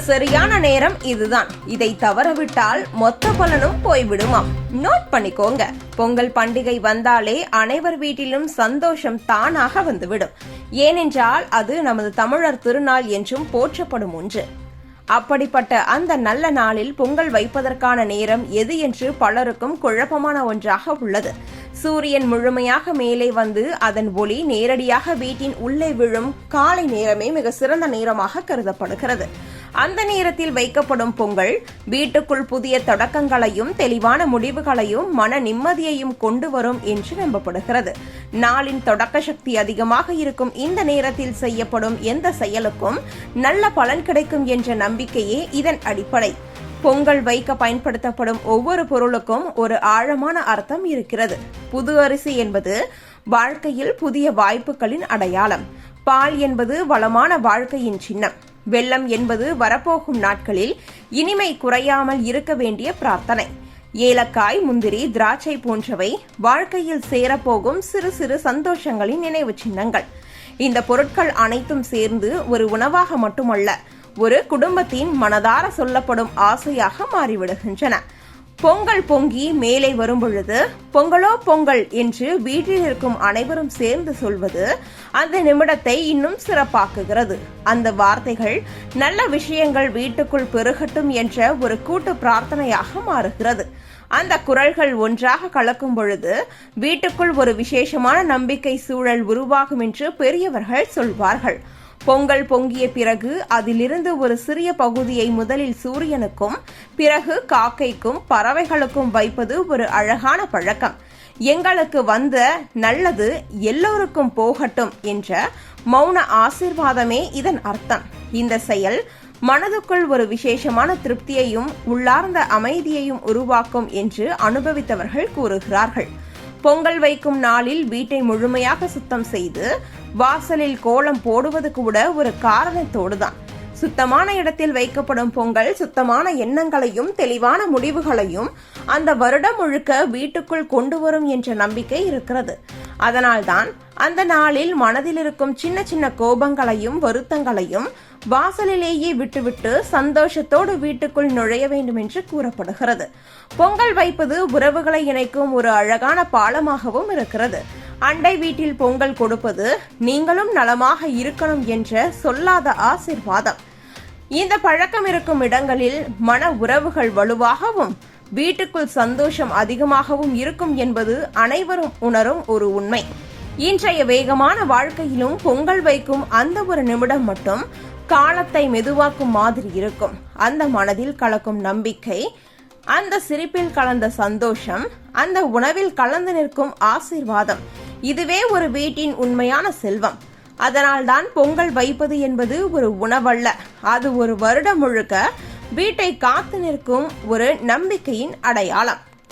சரியான நேரம் இதுதான். இதை தவறவிட்டால் மொத்த பலனும் போய்விடுமாம். நோட் பண்ணிக்கோங்க. பொங்கல் பண்டிகை வந்தாலே அனைவர் வீட்டிலும் சந்தோஷம் தானாக வந்துவிடும். ஏனென்றால் அது நமது தமிழர் திருநாள் என்றும் போற்றப்படும் ஒன்று. அப்படிப்பட்ட அந்த நல்ல நாளில் பொங்கல் வைப்பதற்கான நேரம் எது என்று பலருக்கும் குழப்பமான ஒன்றாக உள்ளது. சூரியன் முழுமையாக மேலே வந்து அதன் ஒளி நேரடியாக வீட்டின் உள்ளே விழும் காலை நேரமே மிக சிறந்த நேரமாக கருதப்படுகிறது. அந்த நேரத்தில் வைக்கப்படும் பொங்கல் வீட்டுக்குள் புதிய தொடக்கங்களையும் தெளிவான முடிவுகளையும் மன நிம்மதியையும் கொண்டு வரும் என்று நம்பப்படுகிறது. நாளின் தொடக்க சக்தி அதிகமாக இருக்கும் இந்த நேரத்தில் செய்யப்படும் எந்த செயலுக்கும் நல்ல பலன் கிடைக்கும் என்ற நம்பிக்கையே இதன் அடிப்படை. பொங்கல் வைக்க பயன்படுத்தப்படும் ஒவ்வொரு பொருளுக்கும் ஒரு ஆழமான அர்த்தம் இருக்கிறது. புது அரிசி என்பது வாழ்க்கையில் புதிய வாய்ப்புகளின் அடையாளம். பால் என்பது வளமான வாழ்க்கையின் சின்னம். வெள்ளம் என்பது வரப்போகும் நாட்களில் இனிமை குறையாமல் இருக்க வேண்டிய பிரார்த்தனை. ஏலக்காய் முந்திரி திராட்சை போன்றவை வாழ்க்கையில் சேரப்போகும் சிறு சிறு சந்தோஷங்களின் நினைவு சின்னங்கள். இந்த பொருட்கள் அனைத்தும் சேர்ந்து ஒரு உணவாக மட்டுமல்ல ஒரு குடும்பத்தின் மனதார சொல்லப்படும் ஆசையாக மாறிவிடுகின்றன. பொங்கல் பொங்கி மேலே வரும் பொழுது பொங்கலோ பொங்கல் என்று வீட்டில் இருக்கும் அனைவரும் சேர்ந்து சொல்வது அந்த நிமிடத்தை இன்னும் சிறப்பாக்குகிறது. அந்த வார்த்தைகள் நல்ல விஷயங்கள் வீட்டுக்குள் பெருகட்டும் என்ற ஒரு கூட்டு பிரார்த்தனையாக மாறுகிறது. அந்த குரல்கள் ஒன்றாக கலக்கும் பொழுது வீட்டுக்குள் ஒரு விசேஷமான நம்பிக்கை சூழல் உருவாகும் என்று பெரியவர்கள் சொல்வார்கள். பொங்கல் பொங்கிய பிறகு அதிலிருந்து ஒரு சிறிய பகுதியை முதலில் சூரியனுக்கும் பிறகு காக்கைக்கும் பறவைகளுக்கும் வைப்பது ஒரு அழகான பழக்கம். எங்களுக்கு வந்த நல்லது எல்லோருக்கும் போகட்டும் என்ற மௌன ஆசிர்வாதமே இதன் அர்த்தம். இந்த செயல் மனதுக்குள் ஒரு விசேஷமான திருப்தியையும் உள்ளார்ந்த அமைதியையும் உருவாக்கும் என்று அனுபவித்தவர்கள் கூறுகிறார்கள். பொங்கல் வைக்கும் நாளில் வீட்டை முழுமையாக சுத்தம் செய்து வாசலில் கோலம் போடுவது கூட ஒரு காரணத்தோடு தான் சுத்தமான இடத்தில் வைக்கப்படும் பொங்கல் சுத்தமான எண்ணங்களையும் தெளிவான முடிவுகளையும் அந்த வருடம் முழுக்க வீட்டுக்குள் கொண்டு வரும் என்ற நம்பிக்கை இருக்கிறது. அதனால்தான் அந்த நாளில் மனதில் இருக்கும் சின்ன சின்ன கோபங்களையும் வருத்தங்களையும் வாசலிலேயே விட்டுவிட்டு சந்தோஷத்தோடு வீட்டுக்குள் நுழைய வேண்டும் என்று கூறப்படுகிறது. பொங்கல் வைப்பது உறவுகளை இணைக்கும் ஒரு அழகான பாலமாகவும் இருக்கிறது. அண்டை வீட்டில் பொங்கல் கொடுப்பது நீங்களும் நலமாக இருக்கணும் என்ற சொல்லாத ஆசிர்வாதம். இந்த பழக்கம் இருக்கும் இடங்களில் மன உறவுகள் வலுவாகவும் வீட்டுக்குள் சந்தோஷம் அதிகமாகவும் இருக்கும் என்பது அனைவரும் உணரும் ஒரு உண்மை. இன்றைய வேகமான வாழ்க்கையிலும் பொங்கல் வைக்கும் அந்த ஒரு நிமிடம் மட்டும் காலத்தை மெதுவாக்கும் மாதிரி இருக்கும். அந்த மனதில் கலக்கும் நம்பிக்கை அந்த சிரிப்பில் கலந்த சந்தோஷம் அந்த உணவில் கலந்து நிற்கும் ஆசீர்வாதம். இதுவே ஒரு வீட்டின் உண்மையான செல்வம். அதனால்தான் பொங்கல் வைப்பது என்பது ஒரு உணவல்ல. அது ஒரு வருடம் முழுக்க வீட்டை காத்து நிற்கும் ஒரு நம்பிக்கையின் அடையாளம்.